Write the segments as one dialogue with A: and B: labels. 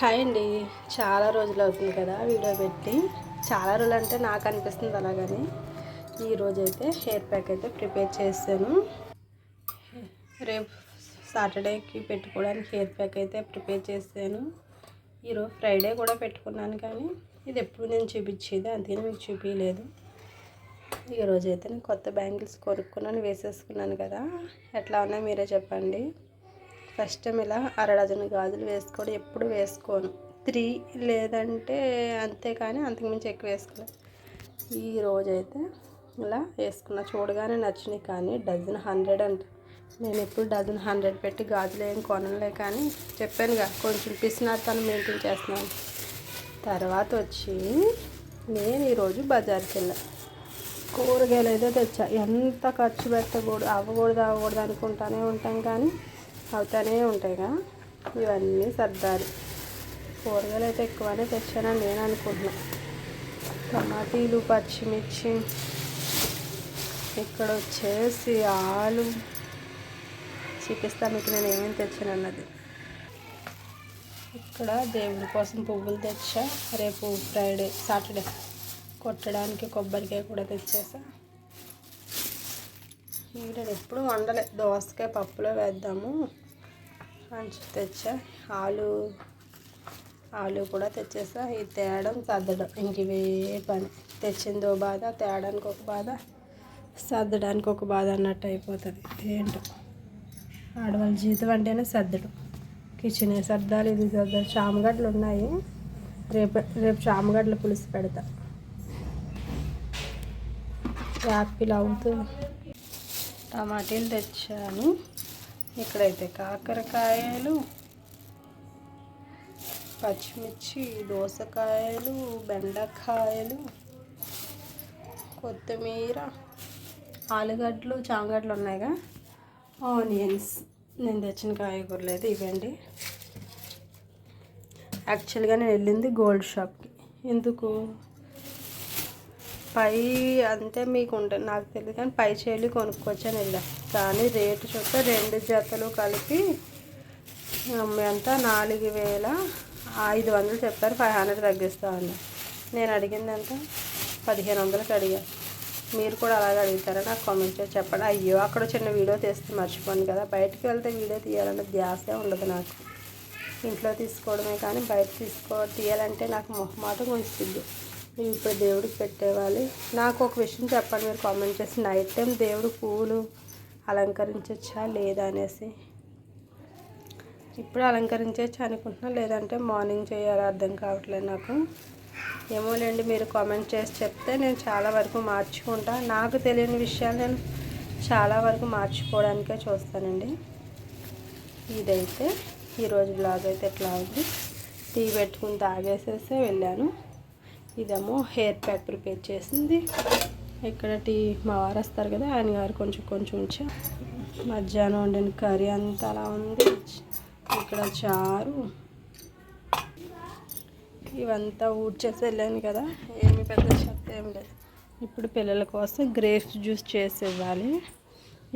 A: Hi అండి. చాలా రోజులు అవుతుంది కదా వీడియో పెట్టి. చాలా రోజులు అంటే నాకు అనిపిస్తుంది అలాగని. ఈరోజు అయితే హెయిర్ ప్యాక్ అయితే ప్రిపేర్ చేశాను. రేపు సాటర్డేకి పెట్టుకోవడానికి హెయిర్ ప్యాక్ అయితే ప్రిపేర్ చేశాను. ఈరోజు ఫ్రైడే కూడా పెట్టుకున్నాను కానీ ఇది ఎప్పుడు నేను చూపించేది అందుకని మీకు చూపించలేదు. ఈరోజు అయితే నేను కొత్త బ్యాంగిల్స్ కొనుక్కున్నాను వేసేసుకున్నాను కదా. ఎట్లా ఉన్నా మీరే చెప్పండి. ఫస్ట్ టైం ఇలా అర డజన్ గాజులు వేసుకోవడం ఎప్పుడు వేసుకోను. త్రీ లేదంటే అంతే కానీ అంతకుమించి ఎక్కువ వేసుకోలేదు ఈ రోజైతే ఇలా వేసుకున్నా. చూడగానే నచ్చినాయి కానీ డజన్ హండ్రెడ్ అంట. నేను ఎప్పుడు డజన్ హండ్రెడ్ పెట్టి గాజులు ఏం కొనలే కానీ చెప్పాను కదా కొంచెం పిసినాతను మెయింటైన్ చేస్తున్నాను. తర్వాత వచ్చి నేను ఈరోజు బజార్కి వెళ్ళాను కూరగాయలు అయితే తెచ్చా. ఎంత ఖర్చు పెట్టకూడదు అవ్వకూడదు అవ్వకూడదు అనుకుంటానే ఉంటాం కానీ అవుతూనే ఉంటాయిగా ఇవన్నీ సర్దాలి. కూరగాయలు అయితే ఎక్కువనే తెచ్చానని నేను అనుకుంటున్నా. టమాటీలు పచ్చిమిర్చి ఇక్కడ వచ్చేసి ఆలు. చూపిస్తాను మీకు నేను ఏమేమి తెచ్చాను అన్నది. ఇక్కడ దేవుడి కోసం పువ్వులు తెచ్చా. రేపు ఫ్రైడే సాటర్డే. కొట్టడానికి కొబ్బరికాయ కూడా తెచ్చేసా. ఇంకా ఎప్పుడు వండలే. దోసకాయ పప్పులో వేద్దాము అని తెచ్చా. ఆలు ఆలు కూడా తెచ్చేసా. ఇది తేడం సర్దడం. ఇంక ఇవే పని. తెచ్చిందో బాధ తేడానికి ఒక బాధ సర్దడానికి ఒక బాధ అన్నట్టు అయిపోతుంది. ఏంటో. ఆడవాళ్ళ జీతం అంటేనే సర్దడం. కిచెన్ సర్దాలు ఇది సర్దాలు. చామగడ్డలు ఉన్నాయి. రేపు రేపు చామగడ్డల పులుసు పెడతా. యాపిల్ అవుతూ టమాటీలు తెచ్చాను. ఇక్కడైతే కాకరకాయలు పచ్చిమిర్చి దోసకాయలు బెండకాయలు కొత్తిమీర ఆలుగడ్డలు చామగడ్డలు ఉన్నాయిగా. ఆనియన్స్. నేను తెచ్చిన కాయగూరలు అయితే ఇవ్వండి యాక్చువల్గా నేను వెళ్ళింది గోల్డ్ షాప్కి. ఎందుకు? పై అంతే మీకు ఉంటుంది నాకు తెలియదు కానీ పై చేయాలి అని వెళ్ళాను కానీ రేటు చూస్తే రెండు జతలు కలిపి ఎంత నాలుగు వేల ఐదు వందలు చెప్పారు. ఫైవ్ హండ్రెడ్ తగ్గిస్తా అన్న. నేను అడిగింది ఎంత పదిహేను వందలకి అడిగాను మీరు కూడా అలాగే అడుగుతారా? నాకు కామెంట్ చేసి చెప్పండి. అయ్యో అక్కడ చిన్న వీడియో తీస్తే మర్చిపోను కదా. బయటకు వెళ్తే వీడియో తీయాలన్న ధ్యాసే ఉండదు నాకు. ఇంట్లో తీసుకోవడమే కానీ బయట తీసుకో తీయాలంటే నాకు మొహమాటం వస్తుంది ఇప్పుడు దేవుడికి పెట్టేవాలి. నాకు ఒక విషయం చెప్పండి మీరు కామెంట్ చేసి. నైట్ టైం దేవుడు పువ్వులు అలంకరించచ్చా లేదా అనేసి. ఇప్పుడు అలంకరించవచ్చు అనుకుంటున్నా లేదంటే మార్నింగ్ చేయాలి? అర్థం కావట్లేదు నాకు. ఏమోలేండి మీరు కామెంట్ చేసి చెప్తే నేను చాలా వరకు మార్చుకుంటా. నాకు తెలియని విషయాలు నేను చాలా వరకు మార్చుకోవడానికే చూస్తానండి. ఇదైతే ఈరోజు బ్లాగ్ అయితే ఎట్లా ఉంది? టీ పెట్టుకుని తాగేసేసి వెళ్ళాను. ఇదేమో హెయిర్ ప్యాక్ ప్రిపేర్ చేసింది. ఇక్కడ టీ మా వారు వస్తారు కదా ఆయన గారు కొంచెం కొంచెం ఉంచా. మధ్యాహ్నం వండిన కర్రీ అంతా అలా ఉంది. ఇక్కడ చారు. ఇవంతా ఊడ్చేసి వెళ్ళాను కదా ఏమి పెద్ద చెత్త ఏం లేదు. ఇప్పుడు పిల్లల కోసం గ్రేప్స్ జ్యూస్ చేసి ఇవ్వాలి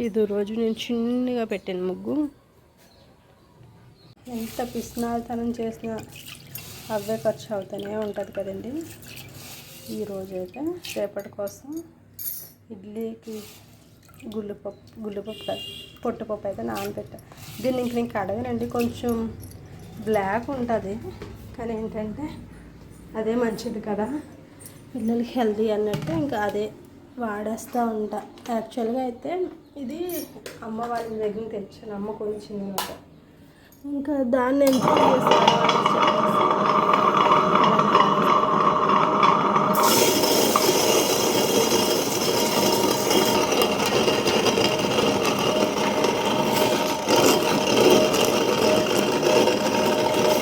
A: ఇది రోజు నేను చిన్నగా పెట్టాను ముగ్గు. ఎంత పిస్నాతనం చేసిన అవే ఖర్చు అవుతూనే ఉంటుంది కదండి. ఈరోజు అయితే రేపటి కోసం ఇడ్లీకి గుళ్ళుపప్పు గుళ్ళుపప్పు కాదు పొట్టుపప్పు అయితే నానబెట్టా. దీన్ని ఇంక నేను కడగనండి కొంచెం బ్లాక్ ఉంటుంది. కానీ ఏంటంటే అదే మంచిది కదా. పిల్లలకి హెల్దీ అన్నట్టు ఇంకా అదే వాడేస్తూ ఉంటా. యాక్చువల్గా అయితే ఇది అమ్మ వాళ్ళ దగ్గర తెచ్చాను అమ్మ కొంచెం ఇంకా దాన్ని ఎంత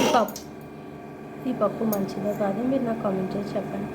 A: ఈ పప్పు. పప్పు మంచిదే కాదు. మీరు నాకు కామెంట్ చేసి చెప్పండి.